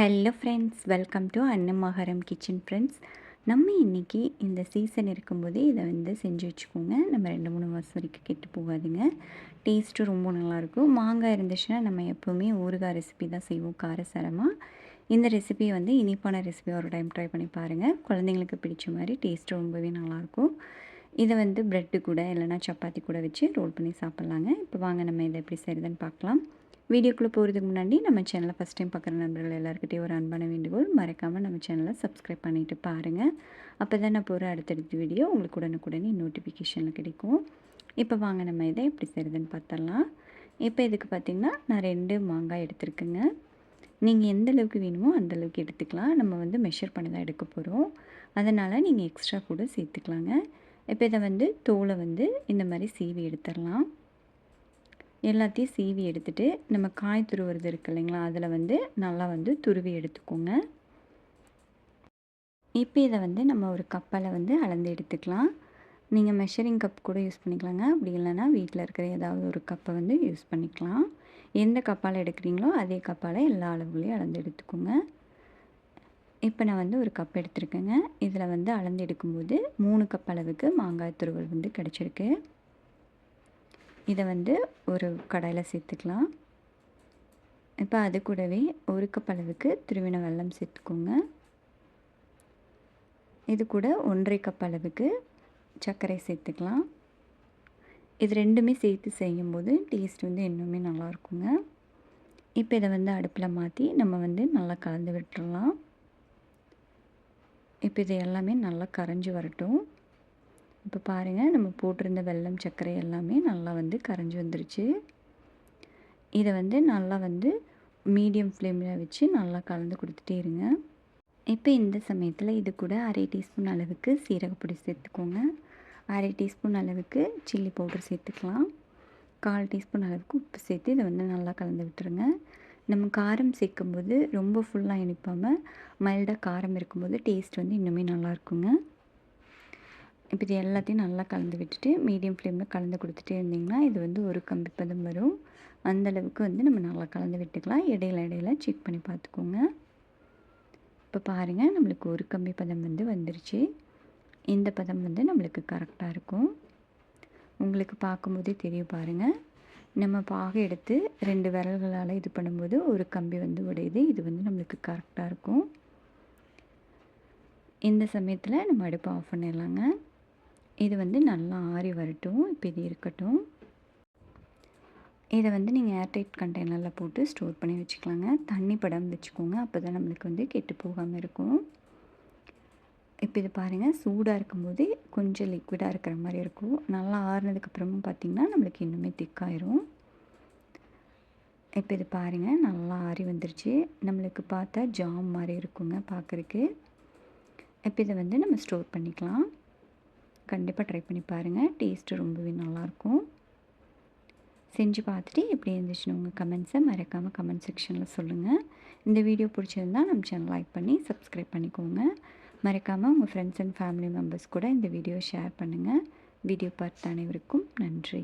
Hello friends welcome to அன்னமாகரம் kitchen friends நம்ம இன்றைக்கி இந்த சீசன் இருக்கும்போதே இதை வந்து செஞ்சு வச்சுக்கோங்க. நம்ம ரெண்டு மூணு மாதம் வரைக்கும் கெட்டு போகாதுங்க. டேஸ்ட்டும் ரொம்ப நல்லாயிருக்கும். மாங்காய் இருந்துச்சுன்னா நம்ம எப்போவுமே ஊறுகாய் ரெசிபி தான் செய்வோம் காரசாரமாக இந்த ரெசிபியை வந்து இனிப்பான ரெசிபி ஒரு டைம் ட்ரை பண்ணி பாருங்கள் குழந்தைங்களுக்கு பிடிச்ச மாதிரி டேஸ்ட்டு ரொம்பவே நல்லாயிருக்கும். இதை வந்து ப்ரெட்டு கூட இல்லைனா சப்பாத்தி கூட வச்சு ரோல் பண்ணி சாப்பிட்லாங்க. இப்போ வாங்க நம்ம இதை எப்படி செய்கிறதுன்னு பார்க்கலாம். வீடியோக்குள்ளே போகிறதுக்கு முன்னாடி நம்ம சேனலை ஃபஸ்ட் டைம் பார்க்குற நண்பர்கள் எல்லாருக்கிட்டையும் ஒரு அன்பான வேண்டுகோள். மறக்காமல் நம்ம சேனலை சப்ஸ்கிரைப் பண்ணிவிட்டு பாருங்கள் அப்போ தான் நான் போகிற அடுத்தடுத்த வீடியோ உங்களுக்கு உடனுக்குடனே நோட்டிஃபிகேஷனில் கிடைக்கும். இப்போ வாங்க நம்ம இதை எப்படி செய்கிறதுன்னு பார்த்துடலாம். இப்போ இதுக்கு பார்த்திங்கன்னா நான் ரெண்டு மாங்காய் எடுத்துருக்குங்க. நீங்கள் எந்த அளவுக்கு வேணுமோ அந்த அளவுக்கு எடுத்துக்கலாம். நம்ம வந்து மெஷர் பண்ணி தான் எடுக்க போகிறோம் அதனால் நீங்கள் எக்ஸ்ட்ரா கூட சேர்த்துக்கலாங்க. இப்போ இதை வந்து தோலை வந்து இந்த மாதிரி சீவி எடுத்துடலாம். எல்லாத்தையும் சீவி எடுத்துகிட்டு நம்ம காய் துருவுறது இருக்கு இல்லைங்களா? அதில் வந்து நல்லா வந்து துருவி எடுத்துக்கோங்க. இப்போ இதை வந்து நம்ம ஒரு கப்பில் வந்து அளந்து எடுத்துக்கலாம். நீங்கள் மெஷரிங் கப் கூட யூஸ் பண்ணிக்கலாங்க. அப்படி இல்லைன்னா வீட்டில் இருக்கிற ஏதாவது ஒரு கப்பை வந்து யூஸ் பண்ணிக்கலாம். எந்த கப்பால் எடுக்கிறீங்களோ அதே கப்பால் எல்லா அளவுகளையும் அளந்து எடுத்துக்கோங்க. இப்போ நான் வந்து ஒரு கப் எடுத்துருக்கேங்க. இதில் வந்து அளந்து எடுக்கும்போது மூணு கப் அளவுக்கு மாங்காய் துருவல் வந்து கிடச்சிருக்கு. இதை வந்து ஒரு கடாயில் சேர்த்துக்கலாம். இப்போ அது கூடவே ஒரு கப் அளவுக்கு திருவின வெல்லம் சேர்த்துக்கோங்க. இது கூட ஒன்றரை கப் அளவுக்கு சர்க்கரை சேர்த்துக்கலாம். இது ரெண்டுமே சேர்த்து செய்யும்போது டேஸ்ட் வந்து இன்னுமே நல்லாயிருக்குங்க இப்போ இதை வந்து அடுப்பில் மாற்றி நம்ம வந்து நல்லா கலந்து விட்டுடலாம். இப்போ இது எல்லாமே நல்லா கரைஞ்சி வரட்டும். இப்போ பாருங்கள் நம்ம போட்டிருந்த வெல்லம் சர்க்கரை எல்லாமே நல்லா வந்து கரைஞ்சி வந்துருச்சு. இதை வந்து நல்லா வந்து மீடியம் ஃப்ளேமில் வச்சு நல்லா கலந்து கொடுத்துட்டே இருங்க. இப்போ இந்த சமயத்தில் இது கூட அரை டீஸ்பூன் அளவுக்கு சீரகப்பொடி சேர்த்துக்கோங்க. அரை டீஸ்பூன் அளவுக்கு சில்லி பவுடர் சேர்த்துக்கலாம். கால் டீஸ்பூன் அளவுக்கு உப்பு சேர்த்து இதை வந்து நல்லா கலந்து விட்டுருங்க. நம்ம காரம் சேர்க்கும்போது ரொம்ப ஃபுல்லாக இனிப்பாமல் மைல்டாக காரம் இருக்கும்போது டேஸ்ட் வந்து இன்னுமே நல்லாயிருக்குங்க இப்போ இது எல்லாத்தையும் நல்லா கலந்து விட்டுட்டு மீடியம் ஃப்ளேமில் கலந்து கொடுத்துட்டே இருந்திங்கன்னா இது வந்து ஒரு கம்பி பதம் வரும். அந்தளவுக்கு வந்து நம்ம நல்லா கலந்து விட்டுக்கலாம். இடையில இடையில செக் பண்ணி பார்த்துக்கோங்க. இப்போ பாருங்கள் நம்மளுக்கு ஒரு கம்பி பதம் வந்து வந்துருச்சு. இந்த பதம் வந்து நம்மளுக்கு கரெக்டாக இருக்கும். உங்களுக்கு பார்க்கும்போதே தெரியும் பாருங்கள் நம்ம பாக எடுத்து ரெண்டு விரல்களால் இது பண்ணும்போது ஒரு கம்பி வந்து உடையுது. இது வந்து நம்மளுக்கு கரெக்டாக இருக்கும். இந்த சமயத்தில் நம்ம அடுப்பை ஆஃப் பண்ணிடலாங்க. இது வந்து நல்லா ஆறி வரட்டும். இப்போ இது இருக்கட்டும். இதை வந்து நீங்கள் ஏர்டைட் கண்டெய்னரில் போட்டு ஸ்டோர் பண்ணி வச்சுக்கலாங்க. தண்ணி படம் வச்சுக்கோங்க. அப்போ தான் நம்மளுக்கு வந்து கெட்டு போகாமல் இருக்கும். இப்போ இது பாருங்கள் சூடாக இருக்கும்போது கொஞ்சம் லிக்விடாக இருக்கிற மாதிரி இருக்கும். நல்லா ஆறுனதுக்கப்புறமும் பார்த்திங்கன்னா நம்மளுக்கு இன்னுமே திக்காயிரும். இப்போ இது பாருங்கள் நல்லா ஆறி வந்துருச்சு. நம்மளுக்கு பார்த்தா ஜாம் மாதிரி இருக்குங்க பார்க்குறக்கு இப்போ இதை வந்து நம்ம ஸ்டோர் பண்ணிக்கலாம். கண்டிப்பாக ட்ரை பண்ணி பாருங்கள் டேஸ்ட்டு ரொம்பவே நல்லாயிருக்கும் செஞ்சு பார்த்துட்டு எப்படி இருந்துச்சுன்னு உங்கள் கமெண்ட்ஸை மறக்காமல் கமெண்ட் செக்ஷனில் சொல்லுங்கள் இந்த வீடியோ பிடிச்சிருந்தால் நம்ம சேனல் லைக் பண்ணி சப்ஸ்கிரைப் பண்ணிக்கோங்க. மறக்காமல் உங்கள் ஃப்ரெண்ட்ஸ் அண்ட் ஃபேமிலி மெம்பர்ஸ் கூட இந்த வீடியோ ஷேர் பண்ணுங்கள் வீடியோ பார்த்த அனைவருக்கும் நன்றி.